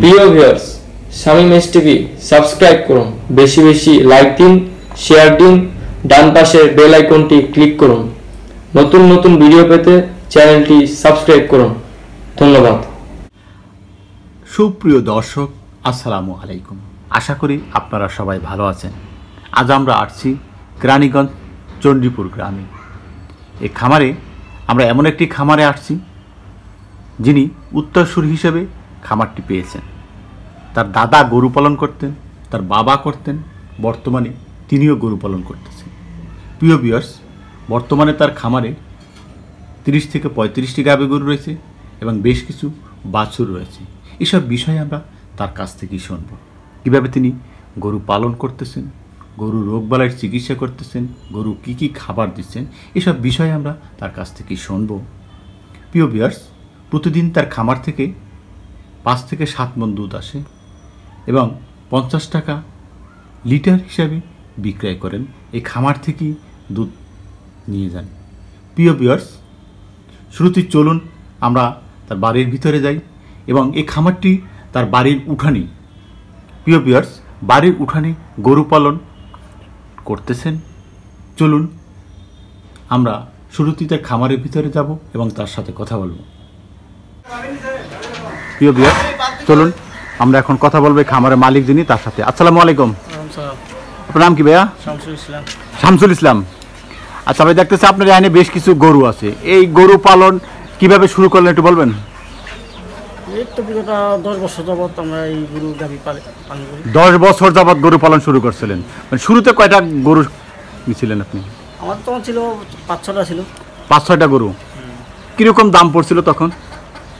প্রিয় viewers, Shamim S TV, subscribe করুন। বেশি বেশি লাইক দিন, শেয়ার দিন, ডান পাশের বেল আইকনটি ক্লিক করুন। নতুন নতুন ভিডিও পেতে চ্যানেলটি সাবস্ক্রাইব করুন। ধন্যবাদ। সুপ্রিয় দর্শক, আসসালামু আলাইকুম। আশা করি আপনারা সবাই ভালো আছেন। আজ আমরা আসছি কেরানীগঞ্জ চণ্ডীপুর গ্রামে। এই খামারে আমরা এমন একটি খামারে আসছি যিনি উত্তরসূরি হিসেবে খামারটি পেয়েছেন। তার দাদা গরু পালন করতেন, তার বাবা করতেন, বর্তমানে তিনিও গরু পালন করতেছেন। প্রিয় বিয়ার্স বর্তমানে তার খামারে তিরিশ থেকে পঁয়ত্রিশটি গাভী গরু রয়েছে এবং বেশ কিছু বাছুর রয়েছে। এসব বিষয়ে আমরা তার কাছ থেকেই শুনব। কীভাবে তিনি গরু পালন করতেছেন, গরু রোগবালাইয়ের চিকিৎসা করতেছেন, গরু কী কী খাবার দিচ্ছেন, এসব বিষয়ে আমরা তার কাছ থেকেই শুনব। প্রিয় বিয়ার্স প্রতিদিন তার খামার থেকে পাঁচ থেকে সাত মন দুধ আসে এবং পঞ্চাশ টাকা লিটার হিসাবে বিক্রয় করেন। এই খামার থেকেই দুধ নিয়ে যান। প্রিয় বিয়ার্স শুরুতেই চলুন আমরা তার বাড়ির ভিতরে যাই এবং এই খামারটি তার বাড়ির উঠানি। প্রিয় বিয়ার্স বাড়ির উঠানে গরু পালন করতেছেন। চলুন আমরা শুরুতেই তার খামারের ভিতরে যাব এবং তার সাথে কথা বলব। প্রিয় বিয়ার্স চলুন আমরা এখন কথা বলব খামারের মালিক যিনি তার সাথে। আসসালামু আলাইকুম। আপনার নাম কি ভাইয়া? শামসুল ইসলাম। শামসুল ইসলাম। আচ্ছা ভাই দেখতেছি আপনার এখানে বেশ কিছু গরু আছে। এই গরু পালন কীভাবে শুরু করলেন একটু বলবেন? দশ বছর যাবৎ গরু পালন শুরু করছিলেন। মানে শুরুতে কয়টা গরু নিয়েছিলেন আপনি? আমার তখন ছিল পাঁচ ছটা ছিল। পাঁচ ছয়টা গরু। কীরকম দাম পড়ছিল তখন?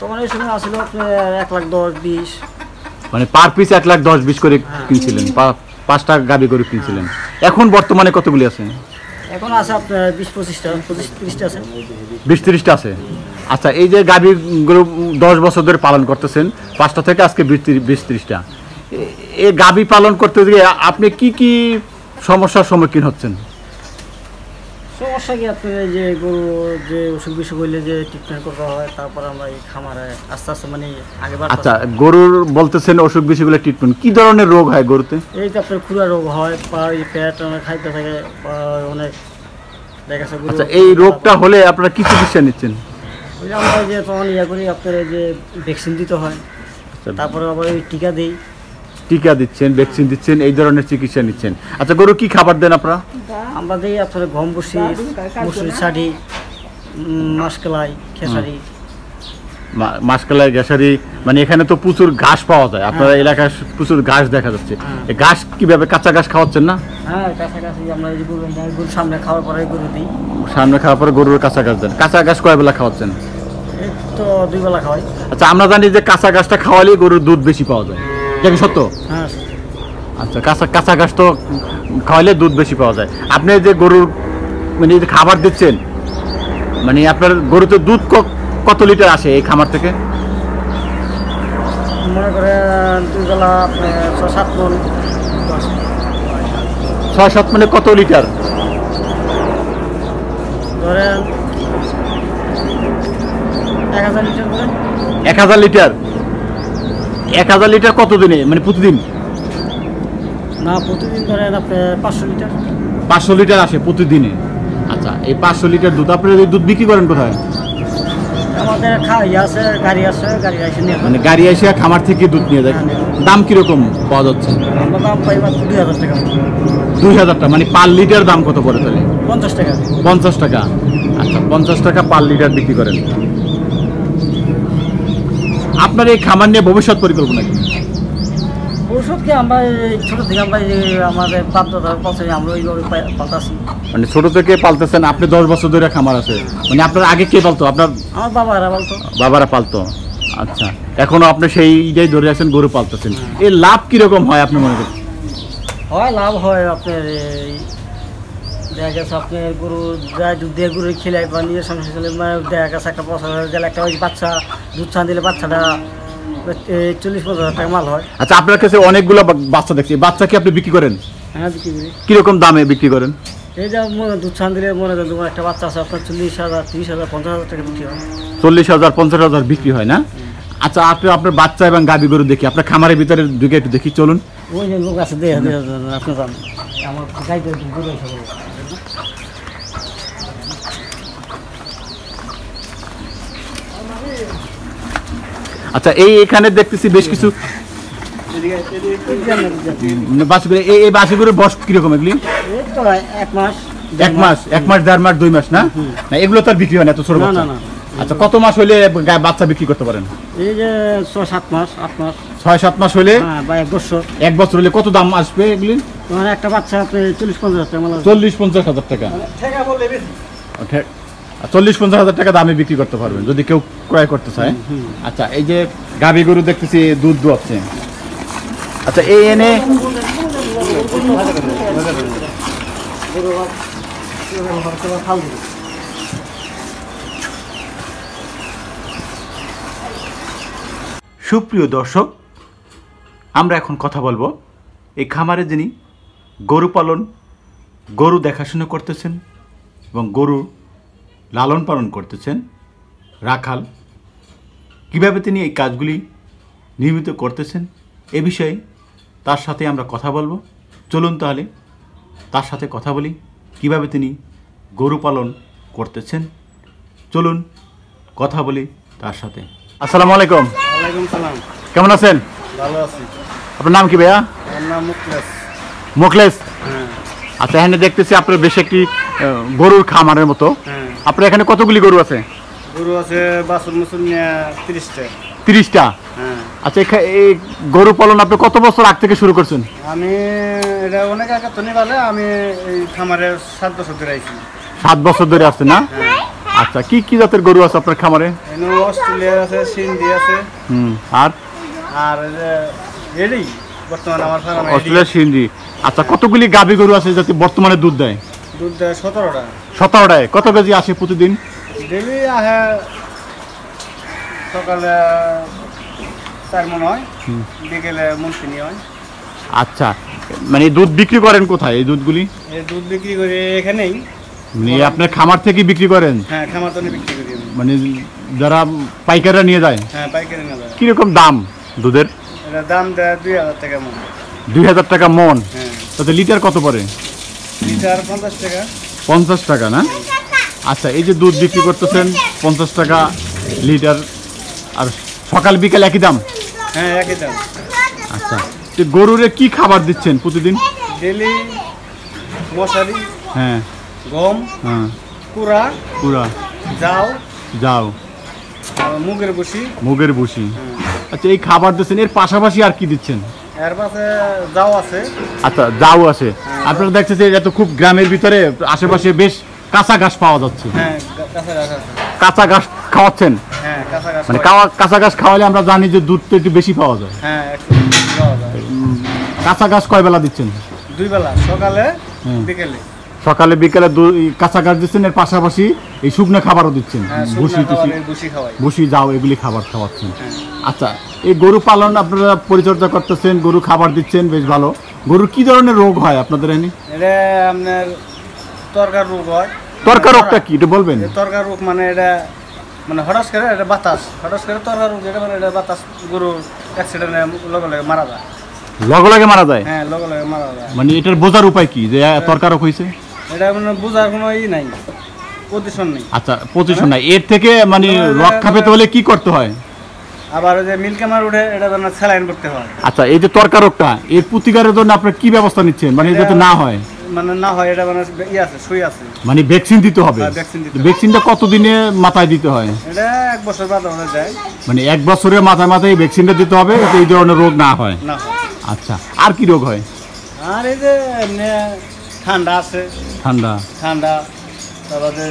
তখন এই সময় আসছিল আপনার এক লাখ দশ বিশ। মানে পার পিস এক লাখ দশ বিশ করে কিনছিলেন পাঁচটা গাবি গরু কিনছিলেন। এখন বর্তমানে কতগুলি আছে? এখন আছে আপনার বিশ পঁচিশটা পঁচিশ তিরিশটা আছে। বিশ তিরিশটা আছে। আচ্ছা এই যে গাভী গরু দশ বছর ধরে পালন করতেছেন পাঁচটা থেকে আজকে বিশ তিরি- বিশ তিরিশটা। এ- এই গাভী পালন করতে গিয়ে আপনি কি কি সমস্যার সম্মুখীন হচ্ছেন? সমস্যা কি আপনার যে গরু যে অসুখ বিসুখ হইলে যে ট্রিটমেন্ট করতে হয় তারপর আমরা এই খামারে আস্তে আস্তে মানে আগে আচ্ছা গরুর বলতেছেন অসুখ বিসুখগুলো ট্রিটমেন্ট কি ধরনের রোগ হয় গরুতে? এই যে আপনার খুরা রোগ হয় বা এই পেট অনেক খাইতে থাকে বা অনেক আচ্ছা এই রোগটা হলে আপনারা কি চিকিৎসা নিচ্ছেন? আমরা যে তখন ইয়ে করি আপনার যে ভ্যাকসিন দিতে হয়। তারপরে আবার ওই টিকা দিই। টিকা দিচ্ছেন ভ্যাকসিন দিচ্ছেন এই ধরনের চিকিৎসা নিচ্ছেন। আচ্ছা গরু কি খাবার দেন আপনারা? আমরা দিই আপনার গম বসি মুসুরি ছাড়ি মাসকলাই খেসারি। মাসকালাই গ্যাসারি মানে এখানে তো প্রচুর ঘাস পাওয়া যায়। আপনার এলাকায় প্রচুর ঘাস দেখা যাচ্ছে। ঘাস কীভাবে কাঁচা ঘাস খাওয়াচ্ছেন না? হ্যাঁ কাছাকাছি আমরা যে গরু গরু সামনে খাওয়ার পরে গরু দিই। সামনে খাওয়ার পরে গরুর কাঁচা ঘাস দেন। কাঁচা ঘাস কয় বেলা খাওয়াচ্ছেন? তো দুই বেলা খাওয়াই। আচ্ছা আমরা জানি যে কাঁচা ঘাসটা খাওয়ালেই গরুর দুধ বেশি পাওয়া যায়। সত্য? হ্যাঁ আচ্ছা কাঁচা কাঁচা ঘাস তো খাওয়ালে দুধ বেশি পাওয়া যায়। আপনি যে গরুর মানে যে খাবার দিচ্ছেন মানে আপনার গরুতে দুধ কত লিটার আসে এই খামার থেকে? মনে করেন দুই বেলা আপনার সাত মন। ছয় সাত মানে কত লিটার? ধরেন এক হাজার লিটার এক হাজার লিটার? এক হাজার লিটার কত দিনে মানে প্রতিদিন? না প্রতিদিন ধরেন আপনার পাঁচশো লিটার। পাঁচশো লিটার আসে প্রতিদিনে? আচ্ছা এই পাঁচশো লিটার দুধ আপনার এই দুধ বিক্রি করেন কোথায়? আমাদের খাই আছে গাড়ি আছে গাড়ি আসে নিয়ে মানে গাড়ি এসে খামার থেকে দুধ নিয়ে যায়। দাম কীরকম পাওয়া যাচ্ছে? আমরা দাম পাই মাত্র দুই হাজার টাকা। দুই হাজার টাকা মানে পার লিটার দাম কত পড়ে তাহলে? পঞ্চাশ টাকা। পঞ্চাশ টাকা। আচ্ছা পঞ্চাশ টাকা পার লিটার বিক্রি করেন। আপনার এই খামার নিয়ে ভবিষ্যৎ পরিকল্পনা কি? ওষুধকে আমরা এই ছোট থেকে আমরা আমাদের প্রাপ্ততা পৌঁছে আমরা ওইভাবে পাতাছি মানে ছোট থেকে পালতেছেন আপনি দশ বছর ধরে খামার আছে। মানে আপনার আগে কে পালতো? আপনার আমার বাবারা বলতো বাবারা পালতো? আচ্ছা। এখনও আপনি সেই ইটাই ধরে আছেন গরু পালতেছেন। এর লাভ কীরকম হয় আপনি মনে করেন? হয় লাভ হয় আপনার এই দেখা গেছে আপনার গরু যায় দুধ দিয়ে গরু খেলে বা নিজের সংসার চলে মানে দেখা গেছে একটা বছর হয়ে গেলে একটা ওই বাচ্চা দুধ ছান দিলে বাচ্চাটা এই চল্লিশ পঞ্চাশ হাজার টাকা মাল হয়। আচ্ছা আপনার কাছে অনেকগুলো বাচ্চা দেখছি। বাচ্চা কি আপনি বিক্রি করেন? হ্যাঁ বিক্রি করি। কীরকম দামে বিক্রি করেন? এই যে মনে দুধ ছান দিলে মনে করেন তোমার একটা বাচ্চা আছে আপনার চল্লিশ হাজার তিরিশ হাজার পঞ্চাশ হাজার টাকা বিক্রি হয়। চল্লিশ হাজার পঞ্চাশ হাজার বিক্রি হয় না? আচ্ছা আপনি আপনার বাচ্চা এবং গাবি গরু দেখি আপনার খামারের ভিতরে ঢুকে একটু দেখি চলুন। ওই যে লোক আছে দেহ দেহ আপনি যান আমার গাইতে গরু এসে বলব। আচ্ছা এই এখানে দেখতেছি বেশ কিছু মানে এই বয়স কীরকম এগুলি? এক মাস এক মাস এক মাস দেড় মাস দুই মাস না? না এগুলো তো আর বিক্রি হয় না এত ছোট বাচ্চা। না, না। আচ্ছা কত মাস হলে বাচ্চা বিক্রি করতে পারেন? এই যে ছয় সাত মাস আট মাস। ছয় সাত মাস হলে হ্যাঁ বা এক বছর। এক বছর হলে কত দাম আসবে এগুলি? তোমার একটা বাচ্চা আপনি চল্লিশ পঞ্চাশ টাকা চল্লিশ পঞ্চাশ হাজার টাকা। চল্লিশ, পঞ্চাশ হাজার টাকা দামে বিক্রি করতে পারবেন, যদি কেউ ক্রয় করতে চায়। আচ্ছা এই যে গাভী গরু দেখতেছি, দুধ দোয়াচ্ছে। আচ্ছা এই এনে সুপ্রিয় দর্শক, আমরা এখন কথা বলব এই খামারে যিনি গরু পালন, গরু দেখাশোনা করতেছেন এবং গরু লালন পালন করতেছেন রাখাল। কীভাবে তিনি এই কাজগুলি নিয়মিত করতেছেন এ বিষয়ে তার সাথে আমরা কথা বলব। চলুন তাহলে তার সাথে কথা বলি কীভাবে তিনি গরু পালন করতেছেন। চলুন কথা বলি তার সাথে। আসসালামু আলাইকুম। সালাম। কেমন আছেন? ভালো আছি। আপনার নাম কি ভাইয়া? আমার নাম হ্যাঁ। আচ্ছা এখানে দেখতেছি আপনার বেশ একটি গরুর খামারের মতো। হ্যাঁ। আপনার এখানে কতগুলি গরু আছে? গরু আছে বাসন মুসুন নিয়ে তিরিশটা। তিরিশটা? হ্যাঁ। আচ্ছা এই গরু পালন আপনি কত বছর আগ থেকে শুরু করছেন? আমি এটা অনেক আগে তো নিবালে আমি এই খামারে সাত বছর ধরে আইছি। সাত বছর ধরে আছে না? আচ্ছা কি কি জাতের গরু আছে আপনার খামারে? এনে অস্ট্রেলিয়া আছে সিন্ধি আছে। হুম আর? আর এডি বর্তমানে আমার ফার্মে অস্ট্রেলিয়া সিন্ধি। আচ্ছা কতগুলি গাভী গরু আছে যাতে বর্তমানে দুধ দেয়? দুধ দেয় সতেরোটা। সতেরোটায়। কত কেজি আসে প্রতিদিন? ডেলি আহে সকালে চার মন হয়। বিকেলে মন হয়। আচ্ছা। মানে দুধ বিক্রি করেন কোথায় এই দুধগুলি? এই দুধ বিক্রি করি এখানেই। মানে আপনার খামার থেকে বিক্রি করেন? হ্যাঁ খামার তো বিক্রি করি আমি। মানে যারা পাইকাররা নিয়ে যায়? হ্যাঁ পাইকারি না যায়। কীরকম দাম দুধের? এটা দাম দেয় দুই হাজার টাকা মন দুই হাজার টাকা মন হ্যাঁ। তাতে লিটার কত পড়ে? লিটার পঞ্চাশ টাকা। পঞ্চাশ টাকা না? আচ্ছা এই যে দুধ বিক্রি করতেছেন পঞ্চাশ টাকা লিটার। আর সকাল বিকাল একই দাম? হ্যাঁ একই দাম। আচ্ছা তো গরুরে কি খাবার দিচ্ছেন প্রতিদিন? ডেলি মশারি হ্যাঁ। গম হ্যাঁ। কুড়া পুরা যাও যাও মুগের বসি। মুগের ভুসি আচ্ছা এই খাবার দিচ্ছেন এর পাশাপাশি আর কি দিচ্ছেন? আচ্ছা যাও আছে। আপনারা দেখছেন যে এত খুব গ্রামের ভিতরে আশেপাশে বেশ কাঁচা ঘাস পাওয়া যাচ্ছে। হ্যাঁ কাঁচা ঘাস খাওয়াচ্ছেন? হ্যাঁ মানে কাঁচা ঘাস খাওয়ালে আমরা জানি যে দুধটা একটু বেশি পাওয়া যায়। হ্যাঁ একটু পাওয়া যায়। কাঁচা ঘাস কয় বেলা দিচ্ছেন? দুই বেলা সকালে বিকেলে। সকালে বিকেলে কাঁচা ঘাস দিচ্ছেন এর পাশাপাশি এই শুকনো খাবারও দিচ্ছেন। হ্যাঁ ভুসি টুসি ভুসি। যাও এগুলি খাবার খাওয়াচ্ছেন। হ্যাঁ। আচ্ছা এই গরু পালন আপনারা পরিচর্যা করতেছেন গরু খাবার দিচ্ছেন বেশ ভালো। গরুর কি ধরনের রোগ হয় আপনাদের এনে? আপনার তরকার রোগ হয়। তরকার রোগটা কি এটা বলবেন? তরকার রোগ মানে এটা মানে হঠাৎ করে এটা বাতাস হঠাৎ করে তরকার রোগ যেটা মানে এটা বাতাস গরু অ্যাক্সিডেন্টে লগে লগে মারা যায়। লগে লগে মারা যায়? হ্যাঁ লগে লগে মারা যায়। মানে এটার বোঝার উপায় কি যে তরকার রোগ হয়েছে এটা মানে বোঝার কোনো ই নাই পজিশন নেই। আচ্ছা পজিশন নাই। এর থেকে মানে রক্ষা পেতে হলে কি করতে হয়? আবার ওই যে মিল্ক আমার উঠে এটা মানে স্যালাইন করতে হয়। আচ্ছা এই যে তরকার রোগটা এর প্রতিকারের জন্য আপনারা কি ব্যবস্থা নিচ্ছেন? মানে যাতে না হয়? মানে না হয় এটা মানে ই আছে সুই আছে। মানে ভ্যাকসিন দিতে হবে। হ্যাঁ। ভ্যাকসিনটা কতদিনে মাথায় দিতে হয়? এটা এক বছর বাদ হয়ে যায়। মানে এক বছরের মাথায় মাথায় ভ্যাকসিনটা দিতে হবে যাতে এই ধরনের রোগ না হয়। না আচ্ছা আর কি রোগ হয়? আর এই যে ঠান্ডা আছে। ঠান্ডা। ঠান্ডা তারপরে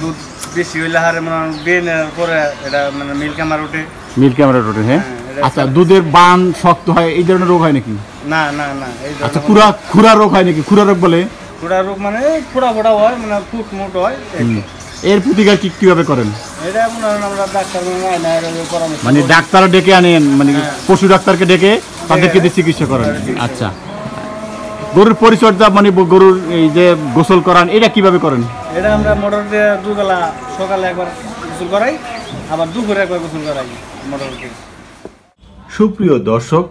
দুধ বেশি হইলে হারে মানে বেনের পরে এটা মানে মিল্ক আমার উঠে মিল্ক ক্যামেরা রোটে হ্যাঁ? হ্যাঁ, আচ্ছা দুধের বান শক্ত হয় এই ধরনের রোগ হয় নাকি? না না না এই আচ্ছা খুরা খুরা রোগ হয় নাকি? খুরা রোগ বলে? ফোড়া রোগ মানে ফোড়া ফোড়া হয় মানে ফুট মুট হয়। এর প্রতিকার কি কীভাবে করেন? এটা মনে হয় আমরা ডাক্তার মানে মানে ডাক্তার ডেকে আনেন মানে হ্যাঁ। পশু ডাক্তারকে ডেকে তাদেরকে দিয়ে চিকিৎসা করেন। আচ্ছা। গরুর পরিচর্যা মানে গরুর এই যে গোসল করান এটা কীভাবে করেন? এটা আমরা মোটর দিয়ে দুবেলা সকালে একবার গোসল করাই আবার দুপুরে একবার গোসল করাই মোটামুটি। সুপ্রিয় দর্শক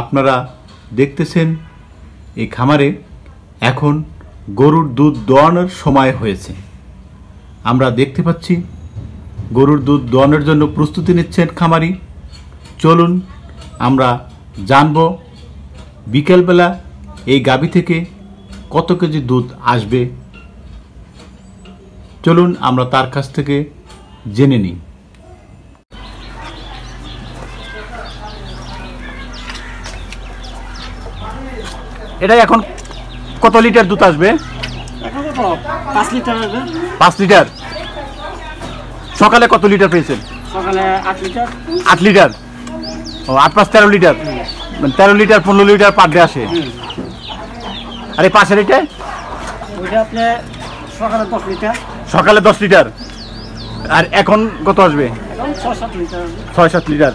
আপনারা দেখতেছেন এই খামারে এখন গরুর দুধ দোয়ানোর সময় হয়েছে। আমরা দেখতে পাচ্ছি গরুর দুধ দোয়ানোর জন্য প্রস্তুতি নিচ্ছেন খামারি। চলুন আমরা জানব বিকেলবেলা এই গাভী থেকে কত কেজি দুধ আসবে? চলুন আমরা তার কাছ থেকে জেনে নিই। এটা এখন কত লিটার দুধ আসবে? পাঁচ লিটার পাঁচ লিটার? সকালে কত লিটার পেয়েছেন? সকালে আট লিটার। আট লিটার? ও আট পাঁচ তেরো লিটার। মানে তেরো লিটার পনেরো লিটার পার ডে আসে। আর এই পাঁচের এটা ওইটা আপনি সকালে দশ লিটার। সকালে দশ লিটার। আর এখন কত আসবে? এখন ছয় সাত লিটার। আসবে ছয় সাত লিটার।